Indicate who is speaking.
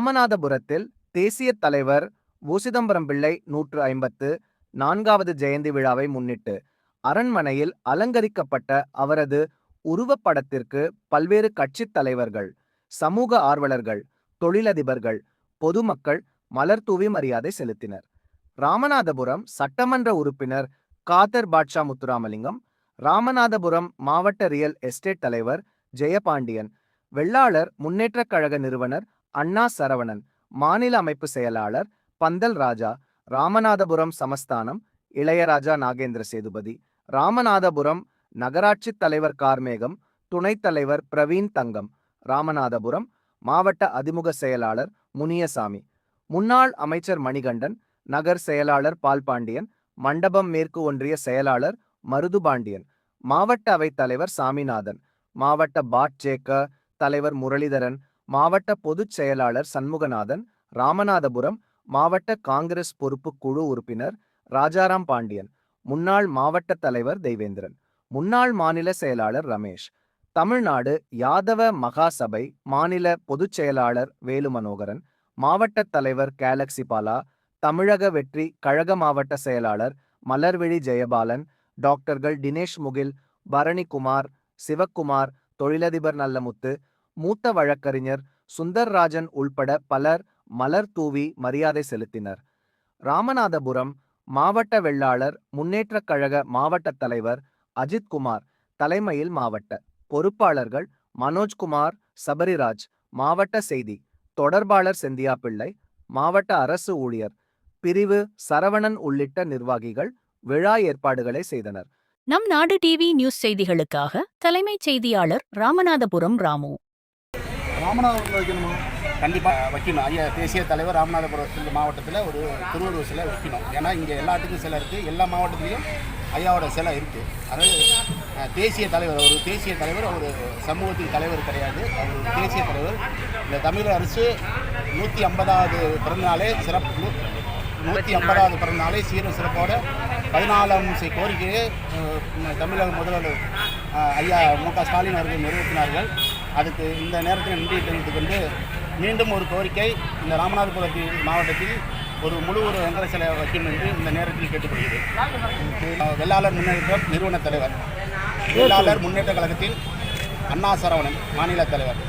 Speaker 1: ராமநாதபுரத்தில் தேசிய தலைவர் பூசிதம்பரம் பிள்ளை நூற்று ஐம்பத்து நான்காவது ஜெயந்தி விழாவை முன்னிட்டு அரண்மனையில் அலங்கரிக்கப்பட்ட அவரது உருவப்படத்திற்கு பல்வேறு கட்சித் தலைவர்கள் சமூக ஆர்வலர்கள் தொழிலதிபர்கள் பொதுமக்கள் மலர் தூவி மரியாதை செலுத்தினர். ராமநாதபுரம் சட்டமன்ற உறுப்பினர் காதர் பாட்ஷா முத்துராமலிங்கம் ராமநாதபுரம் மாவட்ட ரியல் எஸ்டேட் தலைவர் ஜெயபாண்டியன் வெள்ளாளர் முன்னேற்றக் கழக நிறுவனர் அண்ணா சரவணன் மாநில அமைப்பு செயலாளர் பந்தல் ராஜா ராமநாதபுரம் சமஸ்தானம் இளையராஜா நாகேந்திர சேதுபதி ராமநாதபுரம் நகராட்சி தலைவர் கார்மேகம் துணைத் தலைவர் பிரவீன் தங்கம் ராமநாதபுரம் மாவட்ட அதிமுக செயலாளர் முனியசாமி முன்னாள் அமைச்சர் மணிகண்டன் நகர் செயலாளர் பால்பாண்டியன் மண்டபம் மேற்கு ஒன்றிய செயலாளர் மருதுபாண்டியன் மாவட்ட அவைத் தலைவர் சாமிநாதன் மாவட்ட பாட் ஜேக்க தலைவர் முரளிதரன் மாவட்ட பொதுச் செயலாளர் சண்முகநாதன் ராமநாதபுரம் மாவட்ட காங்கிரஸ் பொறுப்பு குழு உறுப்பினர் ராஜாராம் பாண்டியன் முன்னாள் மாவட்ட தலைவர் தெய்வேந்திரன் முன்னாள் மாநில செயலாளர் ரமேஷ் தமிழ்நாடு யாதவ மகாசபை மாநில பொதுச் செயலாளர் வேலு மனோகரன் மாவட்ட தலைவர் கேலக்சி பாலா தமிழக வெற்றி கழக மாவட்ட செயலாளர் மலர்விழி ஜெயபாலன் டாக்டர்கள் தினேஷ் முகில் பரணிகுமார் சிவக்குமார் தொழிலதிபர் நல்லமுத்து மூத்த வழக்கறிஞர் சுந்தர்ராஜன் உள்பட பலர் மலர் தூவி மரியாதை செலுத்தினர். ராமநாதபுரம் மாவட்ட வெள்ளாளர் முன்னேற்றக் கழக மாவட்ட தலைவர் அஜித்குமார் தலைமையில் மாவட்ட பொறுப்பாளர்கள் மனோஜ்குமார் சபரிராஜ் மாவட்ட செய்தி தொடர்பாளர் செந்தியா பிள்ளை மாவட்ட அரசு ஊழியர் பிரிவு சரவணன் உள்ளிட்ட நிர்வாகிகள் விழா ஏற்பாடுகளை செய்தனர்.
Speaker 2: நம் நாடு டிவி நியூஸ் செய்திகளுக்காக தலைமைச் செய்தியாளர் ராமநாதபுரம் ராமு.
Speaker 3: ராமநாதபுரத்தில் வைக்கணுமா?
Speaker 4: கண்டிப்பாக வைக்கணும். ஐயா தேசிய தலைவர் ராமநாதபுரம் மாவட்டத்தில் ஒரு திருவள்ளுவர் சிலை வைக்கணும். ஏன்னா இங்கே எல்லாத்துக்கும் சிலை இருக்குது எல்லா மாவட்டத்துலேயும் ஐயாவோட சிலை இருக்குது அதாவது தேசிய தலைவர் ஒரு தேசிய தலைவர் ஒரு சமூகத்தின் தலைவர் கிடையாது. அவர் ஒரு தேசிய தலைவர். இந்த தமிழக அரசு நூற்றி ஐம்பதாவது பிறந்தநாளே சிறப்பு நூற்றி ஐம்பதாவது பிறந்தநாளே சீரும் சிறப்போட பதினாலாம் இசை கோரிக்கையை தமிழக முதல்வர் ஐயா மு க ஸ்டாலின் அவர்கள் நிறைவேற்றினார்கள். அதுக்கு இந்த நேரத்தில் நன்றி தெரிவித்துக் கொண்டு மீண்டும் ஒரு கோரிக்கை இந்த ராமநாதபுரத்தில் மாவட்டத்தில் ஒரு முழு ஒரு வெங்கல சிலை வைக்கும் என்று இந்த நேரத்தில் கேட்டுக்கொள்கிறேன். வெள்ளாளர் முன்னேற்ற நிறுவன தலைவர் வெள்ளாளர் முன்னேற்ற கழகத்தின் அண்ணா சரவணன் மாநில தலைவர்.